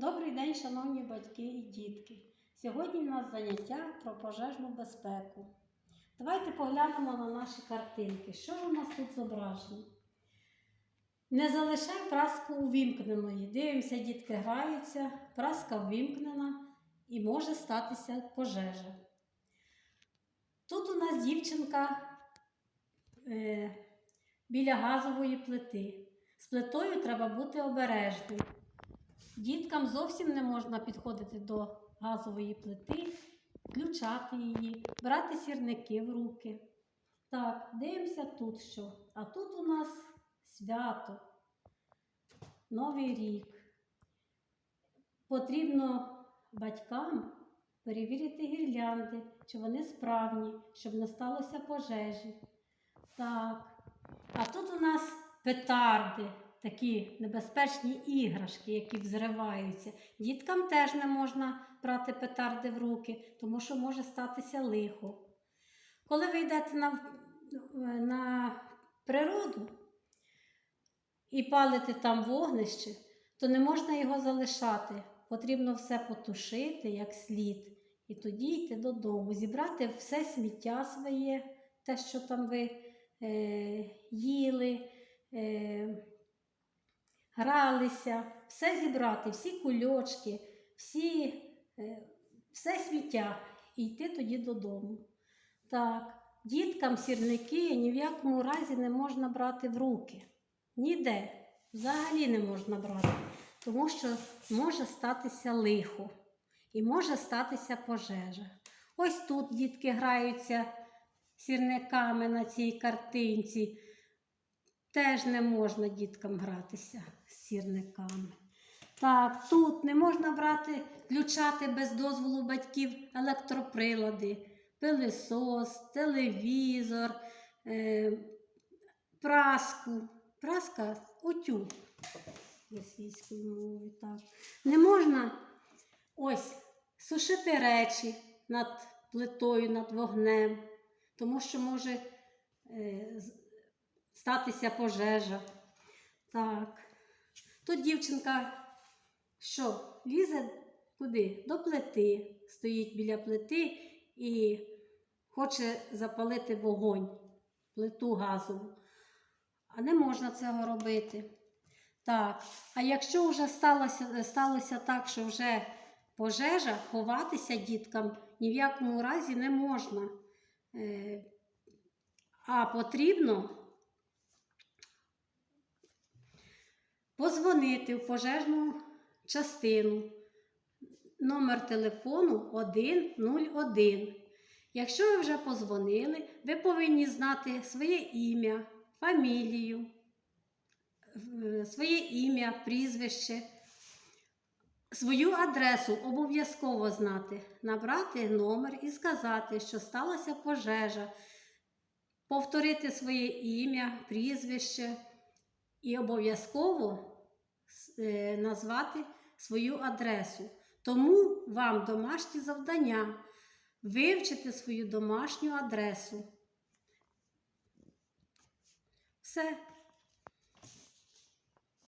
Добрий день, шановні батьки і дітки. Сьогодні у нас заняття про пожежну безпеку. Давайте поглянемо на наші картинки. Що ж у нас тут зображено? Не залишай праску увімкненою. Дивимося, дітки граються, праска ввімкнена і може статися пожежа. Тут у нас дівчинка е, біля газової плити. З плитою треба бути обережним. Діткам зовсім не можна підходити до газової плити, включати її, брати сірники в руки. Так, дивимося тут що. А тут у нас свято, Новий рік. Потрібно батькам перевірити гірлянди, чи вони справні, щоб не сталося пожежі. Так. А тут у нас петарди, такі небезпечні іграшки, які взриваються. Діткам теж не можна брати петарди в руки, тому що може статися лихо. Коли ви йдете на, на природу і палите там вогнище, то не можна його залишати. Потрібно все потушити як слід. І тоді йти додому, зібрати все сміття своє, те, що там ви е, їли, е, гралися, все зібрати, всі кульочки, всі, е, все сміття і йти тоді додому. Так, діткам сірники ні в якому разі не можна брати в руки. Ніде. Взагалі не можна брати, тому що може статися лихо і може статися пожежа. Ось тут дітки граються сірниками на цій картинці. Теж не можна діткам гратися сірниками. Так, тут не можна брати, включати без дозволу батьків електроприлади, пилисос, телевізор, е, праску. Праска утюг російською мовою. Так. Не можна ось сушити речі над плитою, над вогнем, тому що може е, статися пожежа. Так. Тут дівчинка що? Лізе куди? До плити. Стоїть біля плити і хоче запалити вогонь, плиту газову. А не можна цього робити. Так, а якщо вже сталося, сталося так, що вже пожежа, ховатися діткам ні в якому разі не можна. Е, а потрібно позвонити в пожежну частину. Номер телефону 101. Якщо ви вже позвонили, ви повинні знати своє ім'я, фамілію, е, своє ім'я, прізвище, свою адресу обов'язково знати, набрати номер і сказати, що сталася пожежа, повторити своє ім'я, прізвище і обов'язково назвати свою адресу. Тому вам домашні завдання вивчити свою домашню адресу. Все,